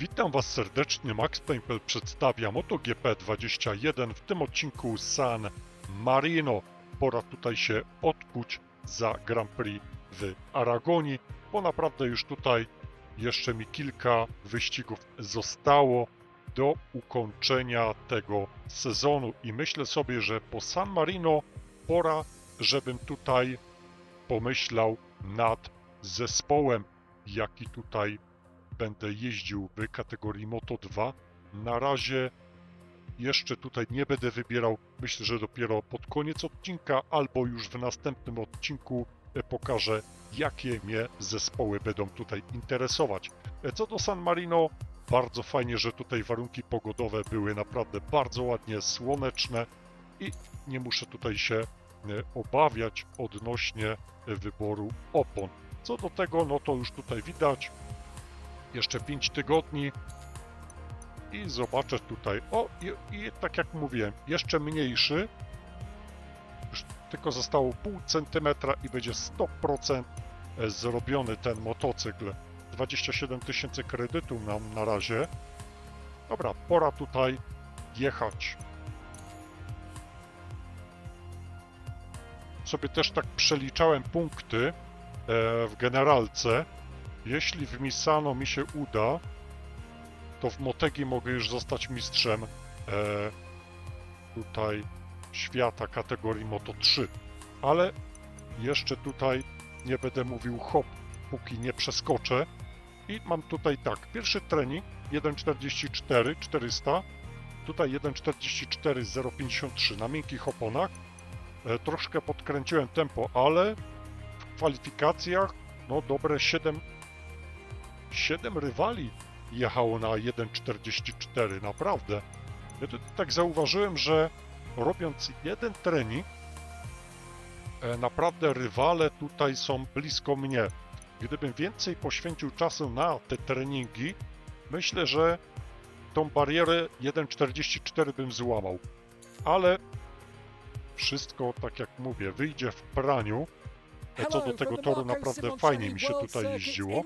Witam Was serdecznie, Max Pempel przedstawia MotoGP 21, w tym odcinku San Marino. Pora tutaj się odkuć za Grand Prix w Aragonii, bo naprawdę już tutaj jeszcze mi kilka wyścigów zostało do ukończenia tego sezonu i myślę sobie, że po San Marino pora, żebym tutaj pomyślał nad zespołem, jaki tutaj będę jeździł w kategorii Moto 2. Na razie jeszcze tutaj nie będę wybierał. Myślę, że dopiero pod koniec odcinka albo już w następnym odcinku e, pokażę, jakie mnie zespoły będą tutaj interesować. E, Co do San Marino, bardzo fajnie, że tutaj warunki pogodowe były naprawdę bardzo ładnie słoneczne i nie muszę tutaj się e, obawiać odnośnie wyboru opon. Co do tego, no to już tutaj widać, jeszcze 5 tygodni i zobaczę tutaj. O, i, i tak jak mówiłem, jeszcze mniejszy. Już tylko zostało pół centymetra i będzie 100% zrobiony ten motocykl. 27 tysięcy kredytów nam na razie. Dobra, pora tutaj jechać. Sobie też tak przeliczałem punkty e, w generalce. Jeśli w Misano mi się uda, to w Motegi mogę już zostać mistrzem e, tutaj świata kategorii Moto 3. Ale jeszcze tutaj nie będę mówił hop, póki nie przeskoczę. I mam tutaj tak, pierwszy trening 1.44 400, tutaj 1.44 053 na miękkich oponach. E, troszkę podkręciłem tempo, ale w kwalifikacjach no dobre 7 7 rywali jechało na 1.44, naprawdę. Ja tu tak zauważyłem, że robiąc jeden trening, e, naprawdę rywale tutaj są blisko mnie. Gdybym więcej poświęcił czasu na te treningi, myślę, że tą barierę 1.44 bym złamał. Ale wszystko, tak jak mówię, wyjdzie w praniu. E, Co do tego toru naprawdę fajnie mi się tutaj jeździło.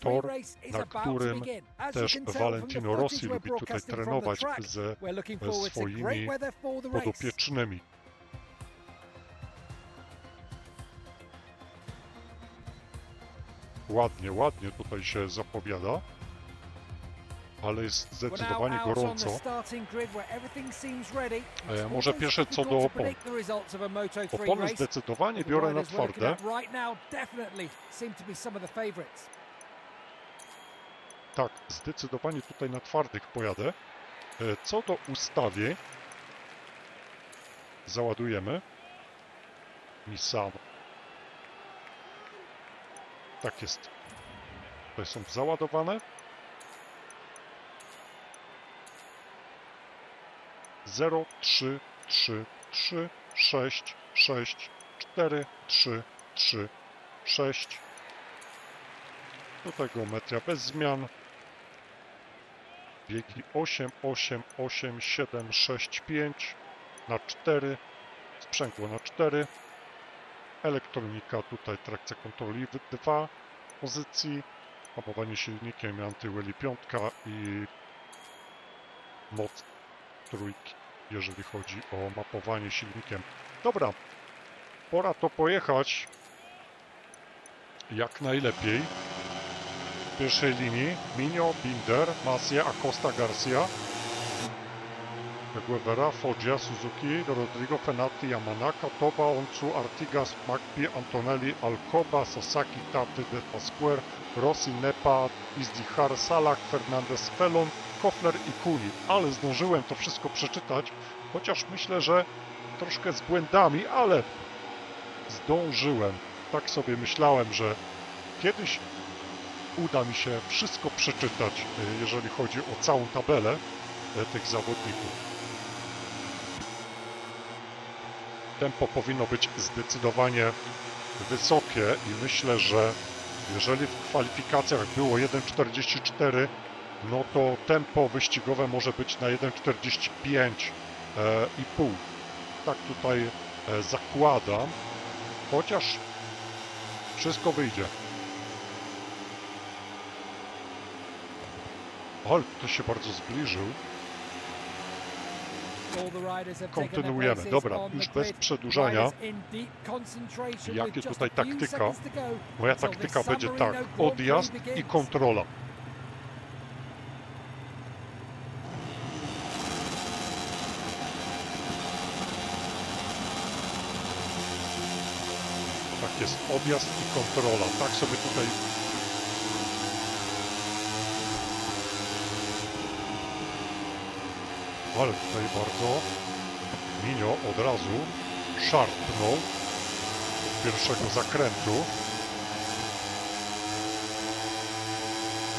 Tor, na którym też Valentino Rossi lubi tutaj trenować ze swoimi podopiecznymi. Ładnie, ładnie tutaj się zapowiada, ale jest zdecydowanie gorąco. E, może pierwsze co do opon. Opony zdecydowanie biorę na twarde. Tak, zdecydowanie tutaj na twardych pojadę. E, Co do ustawień, załadujemy. Misano. Tak jest. Tutaj są załadowane. 0, 3, 3, 3, 6, 6, 4, 3, 3, 6. Tutaj geometria bez zmian. Biegi 8, 8, 8, 7, 6, 5 na 4. Sprzęgło na 4. Elektronika tutaj trakcja kontroli w 2 pozycji. Hamowanie silnikiem antyłeli 5 i moc trójki, jeżeli chodzi o mapowanie silnikiem. Dobra, pora to pojechać jak najlepiej. W pierwszej linii Minio, Binder, Masia, Acosta, Garcia, Guevara, Foggia, Suzuki, Rodrigo, Fenati, Yamanaka, Toba, Oncu, Artigas, Magpi, Antonelli, Alcoba, Sasaki, Taty, De Pasquer, Rossi, Nepa, Izdihar, Salak, Fernandez, Felon, Kofler i Kuni. Ale zdążyłem to wszystko przeczytać, chociaż myślę, że troszkę z błędami, ale zdążyłem. Tak sobie myślałem, że kiedyś uda mi się wszystko przeczytać, y, jeżeli chodzi o całą tabelę y, tych zawodników. Tempo powinno być zdecydowanie wysokie i myślę, że jeżeli w kwalifikacjach było 1.44, no to tempo wyścigowe może być na 1.45 e, i pół. Tak tutaj e, zakładam, chociaż wszystko wyjdzie. Ale to się bardzo zbliżył. Kontynuujemy. Dobra, już bez przedłużania. Jakie tutaj taktyka? Moja taktyka będzie tak. Odjazd i kontrola. Jest, odjazd i kontrola. Tak sobie tutaj Ale tutaj bardzo Minio od razu szarpnął od pierwszego zakrętu.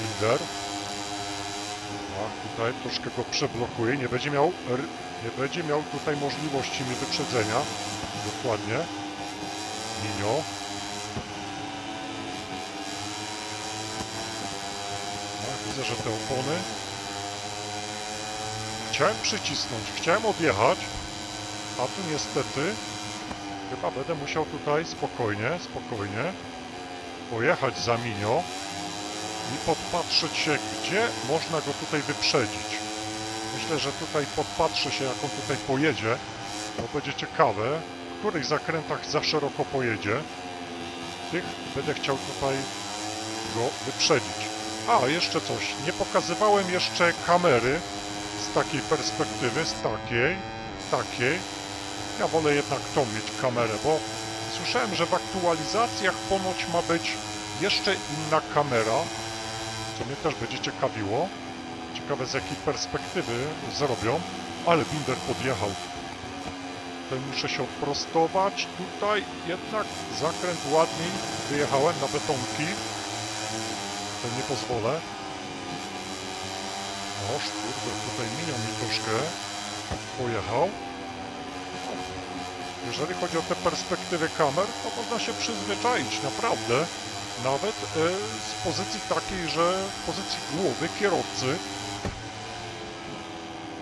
Linder. A tutaj troszkę go przeblokuje. Nie będzie miał nie będzie miał tutaj możliwości wyprzedzenia. Dokładnie. Minio. A, widzę, że te opony Chciałem przycisnąć, chciałem odjechać, a tu niestety chyba będę musiał tutaj spokojnie, spokojnie pojechać za Minio i podpatrzeć się, gdzie można go tutaj wyprzedzić. Myślę, że tutaj podpatrzę się, jak on tutaj pojedzie, to będzie ciekawe, których zakrętach za szeroko pojedzie. Tych będę chciał tutaj go wyprzedzić. A, jeszcze coś, nie pokazywałem jeszcze kamery, z takiej perspektywy, z takiej, takiej. Ja wolę jednak tą mieć kamerę, bo słyszałem, że w aktualizacjach ponoć ma być jeszcze inna kamera, co mnie też będzie ciekawiło. Ciekawe z jakiej perspektywy zrobią, ale Binder podjechał. Muszę się odprostować. Tutaj jednak zakręt ładniej wyjechałem na betonki. To nie pozwolę. Oż, kurde, tutaj minął mi troszkę. Pojechał. Jeżeli chodzi o te perspektywy kamer, to można się przyzwyczaić, naprawdę. Nawet e, z pozycji takiej, że w pozycji głowy kierowcy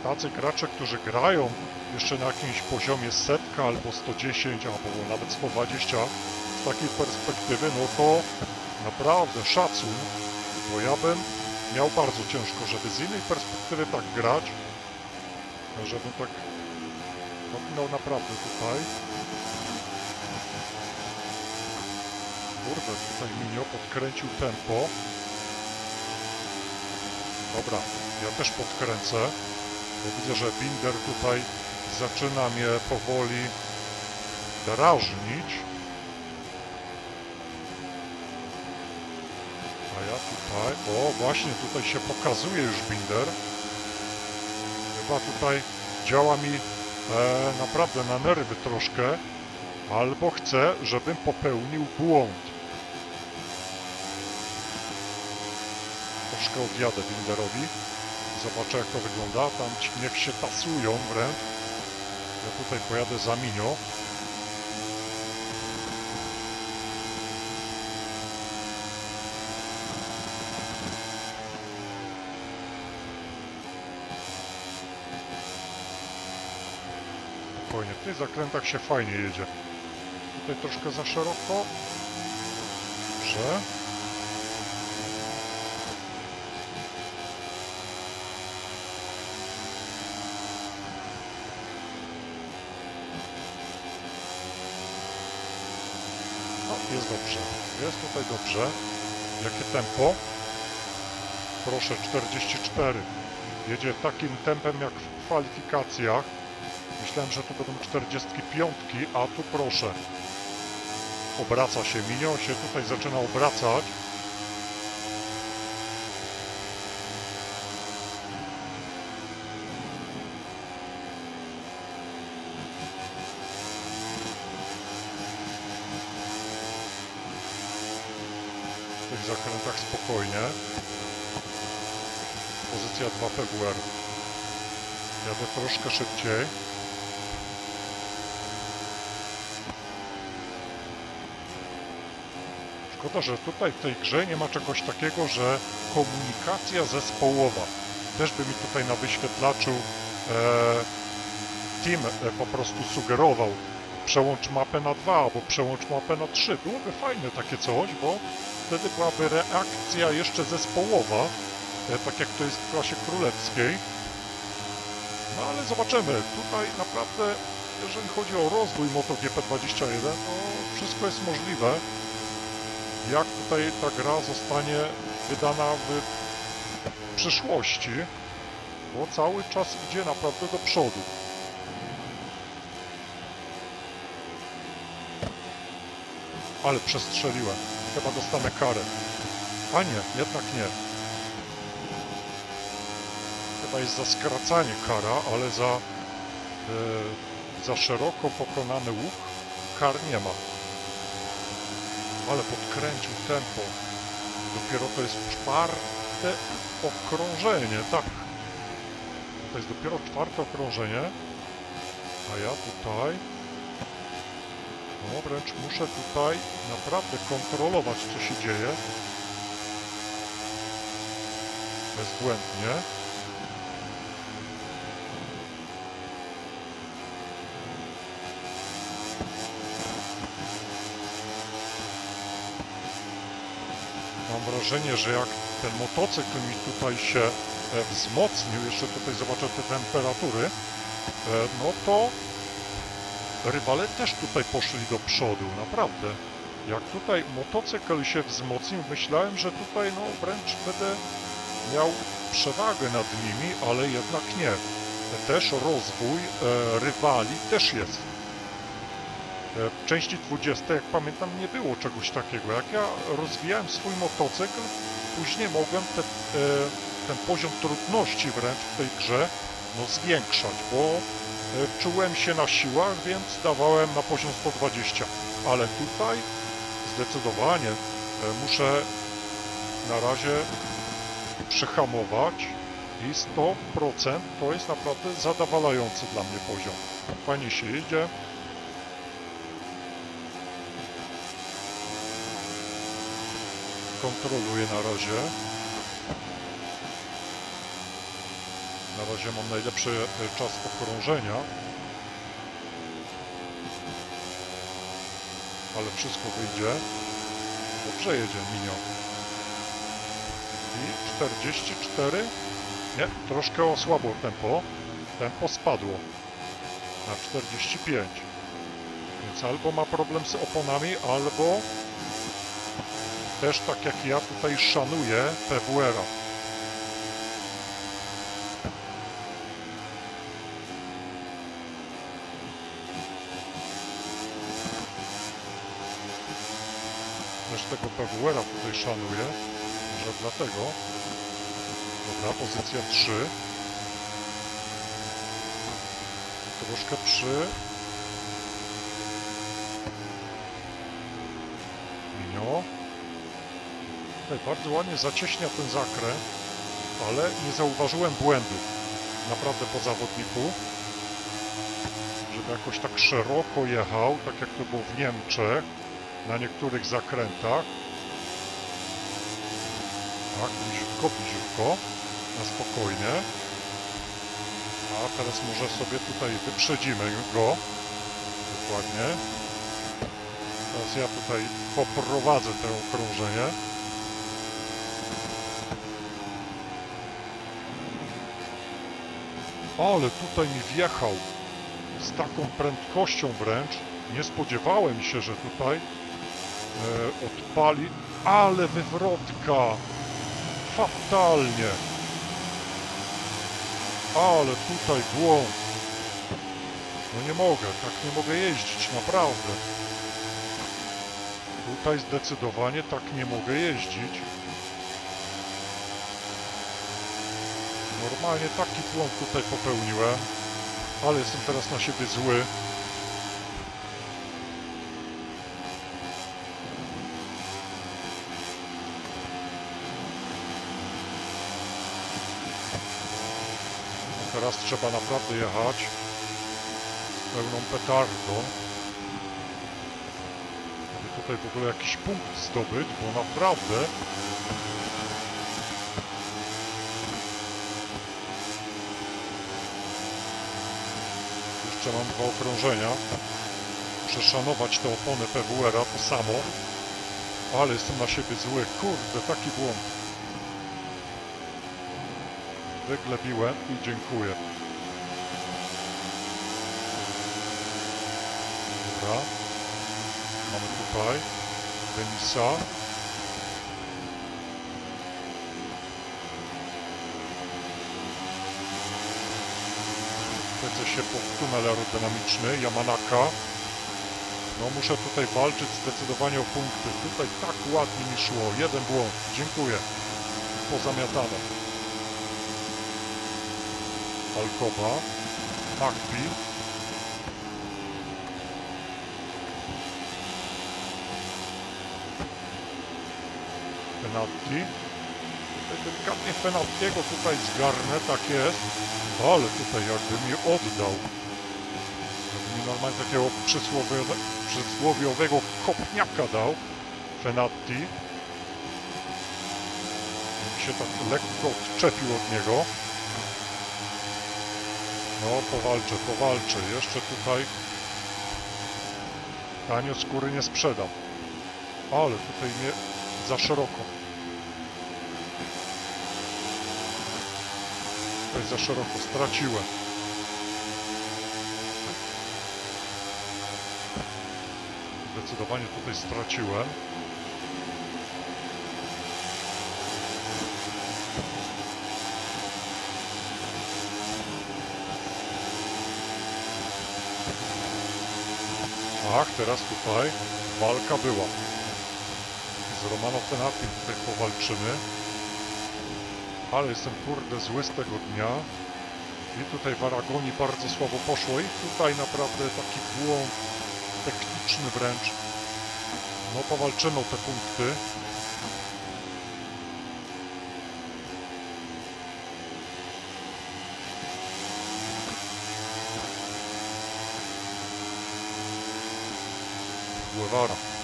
tacy gracze, którzy grają jeszcze na jakimś poziomie setka albo 110 albo nawet 120 z takiej perspektywy, no to naprawdę szacun, bo ja bym miał bardzo ciężko, żeby z innej perspektywy tak grać, żebym tak napinał naprawdę tutaj. Kurde, tutaj Minio podkręcił tempo. Dobra, ja też podkręcę, bo widzę, że Binder tutaj zaczyna mnie powoli drażnić. A ja tutaj, o właśnie tutaj się pokazuje już Binder. Chyba tutaj działa mi e, naprawdę na nerwy troszkę, albo chce, żebym popełnił błąd. Troszkę odjadę Binderowi. Zobaczę jak to wygląda. Tam niech się tasują wręcz. Ja tutaj pojadę za Minio. Spokojnie, w tych zakrętach się fajnie jedzie. Tutaj troszkę za szeroko. Dobrze. Jest dobrze. Jest tutaj dobrze. Jakie tempo? Proszę, 44. Jedzie takim tempem jak w kwalifikacjach. Myślałem, że tu będą 45, a tu proszę. Obraca się, Minio się tutaj zaczyna obracać. W tych zakrętach spokojnie. Pozycja 2 PWR. Jadę troszkę szybciej. Szkoda, że tutaj w tej grze nie ma czegoś takiego, że komunikacja zespołowa. Też by mi tutaj na wyświetlaczu e, Team e, po prostu sugerował przełącz mapę na 2 albo przełącz mapę na 3. Byłoby fajne takie coś, bo wtedy byłaby reakcja jeszcze zespołowa e, tak jak to jest w klasie królewskiej. No ale zobaczymy. Tutaj naprawdę, jeżeli chodzi o rozwój MotoGP 21, to wszystko jest możliwe. Jak tutaj ta gra zostanie wydana w przyszłości, bo cały czas idzie naprawdę do przodu. Ale przestrzeliłem. Chyba dostanę karę. A nie, jednak nie. Chyba jest za skracanie kara, ale za, e, za szeroko pokonany łuk kar nie ma. Ale podkręcił tempo. Dopiero to jest czwarte okrążenie, tak. To jest dopiero czwarte okrążenie. A ja tutaj... No wręcz muszę tutaj naprawdę kontrolować co się dzieje. Bezbłędnie. Mam wrażenie, że jak ten motocykl mi tutaj się e, wzmocnił, jeszcze tutaj zobaczę te temperatury, e, no to rywale też tutaj poszli do przodu, naprawdę. Jak tutaj motocykl się wzmocnił, myślałem, że tutaj no wręcz będę miał przewagę nad nimi, ale jednak nie. Też rozwój e, rywali też jest. E, W części 20, jak pamiętam, nie było czegoś takiego. Jak ja rozwijałem swój motocykl, później mogłem te, e, ten poziom trudności wręcz w tej grze no, zwiększać, bo czułem się na siłach, więc dawałem na poziom 120. Ale tutaj zdecydowanie e, muszę na razie przyhamować i 100% to jest naprawdę zadowalający dla mnie poziom. Fajnie się jedzie. Kontroluję na razie. Na razie mam najlepszy e, czas okrążenia. Ale wszystko wyjdzie. Dobrze jedzie Minio. I 44. Nie, troszkę osłabło tempo. Tempo spadło na 45. Więc albo ma problem z oponami, albo też tak jak ja tutaj szanuję PWR-a. PWR-a tutaj szanuję. Może dlatego. Dobra, pozycja 3. Troszkę przy... Minio. Tutaj bardzo ładnie zacieśnia ten zakręt, ale nie zauważyłem błędów. Naprawdę po zawodniku. Żeby jakoś tak szeroko jechał, tak jak to było w Niemczech, na niektórych zakrętach. Tak, bliziutko, bliziutko, na spokojnie. A teraz może sobie tutaj wyprzedzimy go. Dokładnie. Teraz ja tutaj poprowadzę to okrążenie. Ale tutaj mi wjechał z taką prędkością wręcz. Nie spodziewałem się, że tutaj e, odpali, ale wywrotka. Fatalnie. Ale tutaj błąd. No nie mogę, tak nie mogę jeździć, naprawdę. Tutaj zdecydowanie tak nie mogę jeździć. Normalnie taki błąd tutaj popełniłem, ale jestem teraz na siebie zły. Trzeba naprawdę jechać z pełną petardą. Aby tutaj w ogóle jakiś punkt zdobyć, bo naprawdę Jeszcze mam dwa okrążenia. Muszę szanować tę oponę PWR-a, to samo. Ale jestem na siebie zły. Kurde, taki błąd. wyglebiłem i dziękuję. Dobra. Mamy tutaj Denisa. Lecę się po tunel aerodynamiczny Yamanaka. No muszę tutaj walczyć zdecydowanie o punkty. Tutaj tak ładnie mi szło. Jeden błąd. Dziękuję. Pozamiatane. Alkoba. Magpi. Penalty. Tutaj delikatnie penaltiego tutaj zgarnę, tak jest. Ale tutaj jakby mi oddał. Jakby mi normalnie takiego przysłowiowe, przysłowiowego kopniaka dał. Fenatti. Mi się tak lekko odczepił od niego. No, powalczę, powalczę. Jeszcze tutaj tanio skóry nie sprzedam. Ale tutaj mnie za szeroko. Za szeroko straciłem. Zdecydowanie tutaj straciłem. Ach, teraz tutaj walka była. Z Romano Fenatiem tutaj powalczymy. Ale jestem kurde zły z tego dnia. I tutaj w Aragonii bardzo słabo poszło i tutaj naprawdę taki błąd techniczny wręcz. No powalczymy o te punkty. Guevara.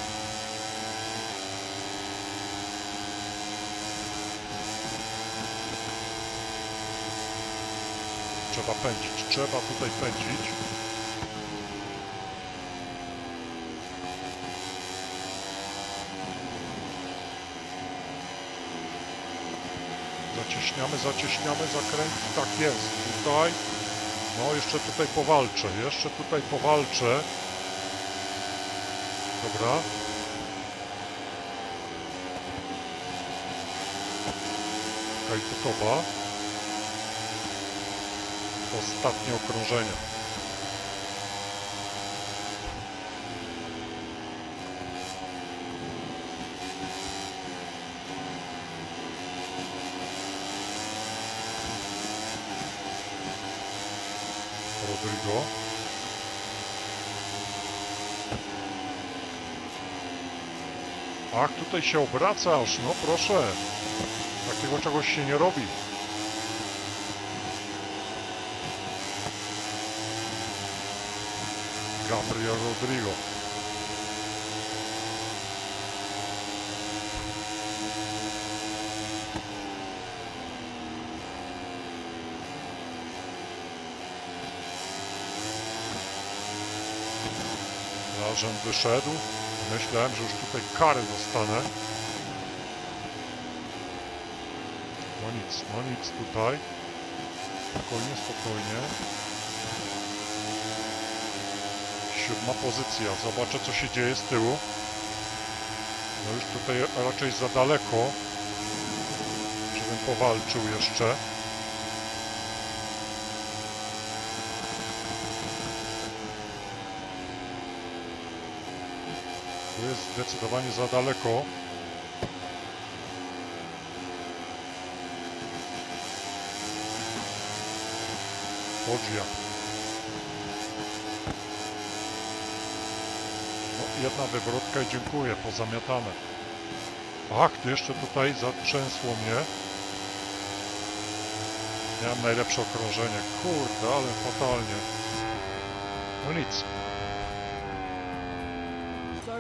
Trzeba pędzić, trzeba tutaj pędzić. Zacieśniamy, zacieśniamy, zakręt, tak jest, tutaj. No, jeszcze tutaj powalczę, jeszcze tutaj powalczę. Dobra. Kajtukowa. Ostatnie okrążenie. Rodrigo. Ach, tutaj się obracasz, no proszę. Takiego czegoś się nie robi. Rodrigo. Rażen wyszedł. Myślałem, że już tutaj kary dostanę. No nic, no nic tutaj. Spokojnie, spokojnie. Siódma pozycja. Zobaczę, co się dzieje z tyłu. No już tutaj raczej za daleko, żebym powalczył jeszcze. Tu jest zdecydowanie za daleko. Foggia. Jedna wywrotka i dziękuję, pozamiatane. Ach, ty jeszcze tutaj zatrzęsło mnie. Miałem najlepsze okrążenie. Kurde, ale fatalnie. No nic. To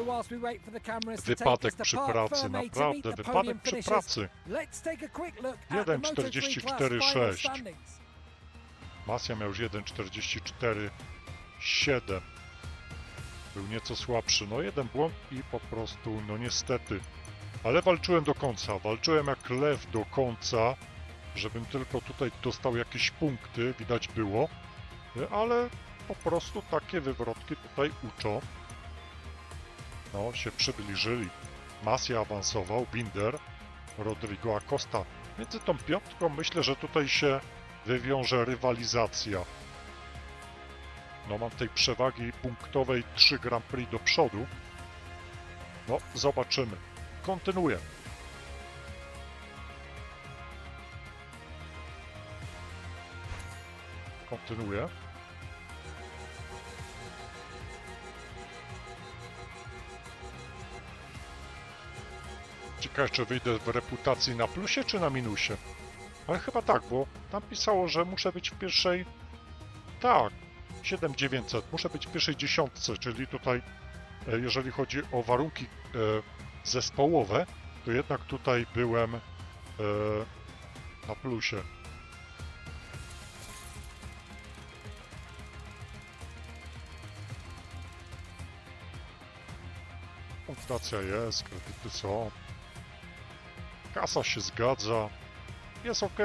Wypadek to przy pracy, to naprawdę, wypadek przy pracy. Let's take a quick look at the Moto3 Class 1.44.6. final standings. Masja miał już 1.44.7. Był nieco słabszy. No jeden błąd i po prostu, no niestety. Ale walczyłem do końca. Walczyłem jak lew do końca. żebym tylko tutaj dostał jakieś punkty, widać było, ale po prostu takie wywrotki tutaj uczą. No, się przybliżyli. Masja awansował, Binder, Rodrigo Acosta. Między tą piątką myślę, że tutaj się wywiąże rywalizacja. No mam tej przewagi punktowej 3 Grand Prix do przodu. No, zobaczymy. Kontynuuję. Kontynuuję. Ciekawe, czy wyjdę w reputacji na plusie czy na minusie. Ale chyba tak, bo tam pisało, że muszę być w pierwszej. Tak, 7900. Muszę być w pierwszej dziesiątce, czyli tutaj, e, jeżeli chodzi o warunki e, zespołowe, to jednak tutaj byłem e, na plusie. Punktacja jest, kredyty są. Kasa się zgadza. Jest ok.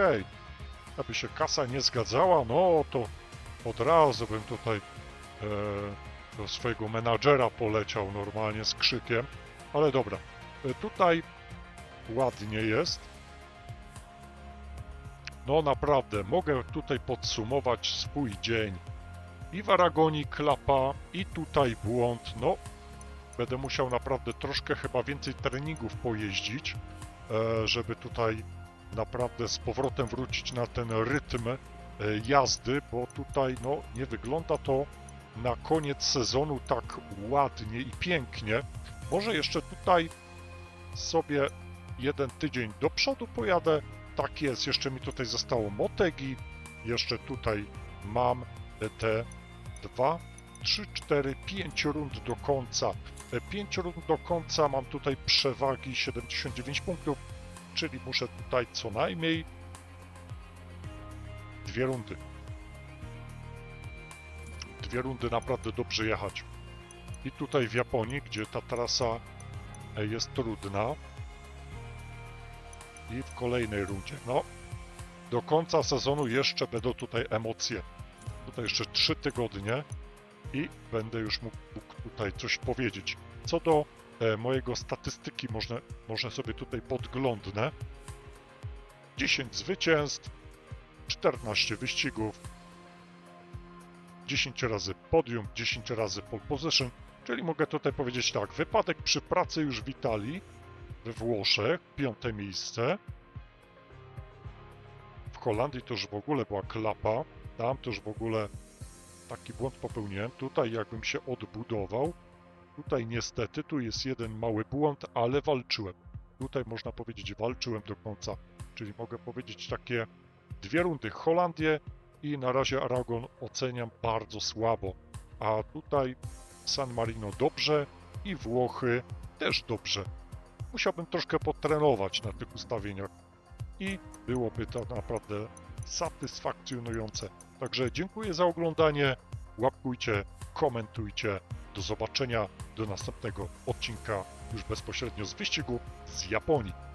Aby się kasa nie zgadzała, no to od razu bym tutaj e, do swojego menadżera poleciał normalnie z krzykiem. Ale dobra, e, tutaj ładnie jest. No naprawdę, mogę tutaj podsumować swój dzień. I w Aragonii klapa, i tutaj błąd. No, będę musiał naprawdę troszkę chyba więcej treningów pojeździć, e, żeby tutaj naprawdę z powrotem wrócić na ten rytm jazdy, bo tutaj no, nie wygląda to na koniec sezonu tak ładnie i pięknie. Może jeszcze tutaj sobie jeden tydzień do przodu pojadę. Tak jest, jeszcze mi tutaj zostało Motegi, jeszcze tutaj mam te dwa, trzy, cztery, pięć rund do końca. 5 rund do końca mam tutaj przewagi 79 punktów, czyli muszę tutaj co najmniej dwie rundy. Dwie rundy naprawdę dobrze jechać. I tutaj w Japonii, gdzie ta trasa jest trudna. I w kolejnej rundzie. No, do końca sezonu jeszcze będą tutaj emocje. Tutaj jeszcze 3 tygodnie i będę już mógł tutaj coś powiedzieć. Co do e, mojego statystyki, można, można sobie tutaj podglądnę. 10 zwycięstw, 14 wyścigów, 10 razy podium, 10 razy pole position, czyli mogę tutaj powiedzieć tak, wypadek przy pracy już w Italii, we Włoszech, piąte miejsce, w Holandii to już w ogóle była klapa, tam to już w ogóle taki błąd popełniłem. Tutaj jakbym się odbudował. Tutaj niestety, tu jest jeden mały błąd, ale walczyłem. Tutaj można powiedzieć walczyłem do końca. Czyli mogę powiedzieć takie dwie rundy Holandię i na razie Aragon oceniam bardzo słabo. A tutaj San Marino dobrze i Włochy też dobrze. Musiałbym troszkę potrenować na tych ustawieniach i byłoby to naprawdę satysfakcjonujące. Także dziękuję za oglądanie. Łapkujcie, komentujcie. Do zobaczenia do następnego odcinka już bezpośrednio z wyścigu z Japonii.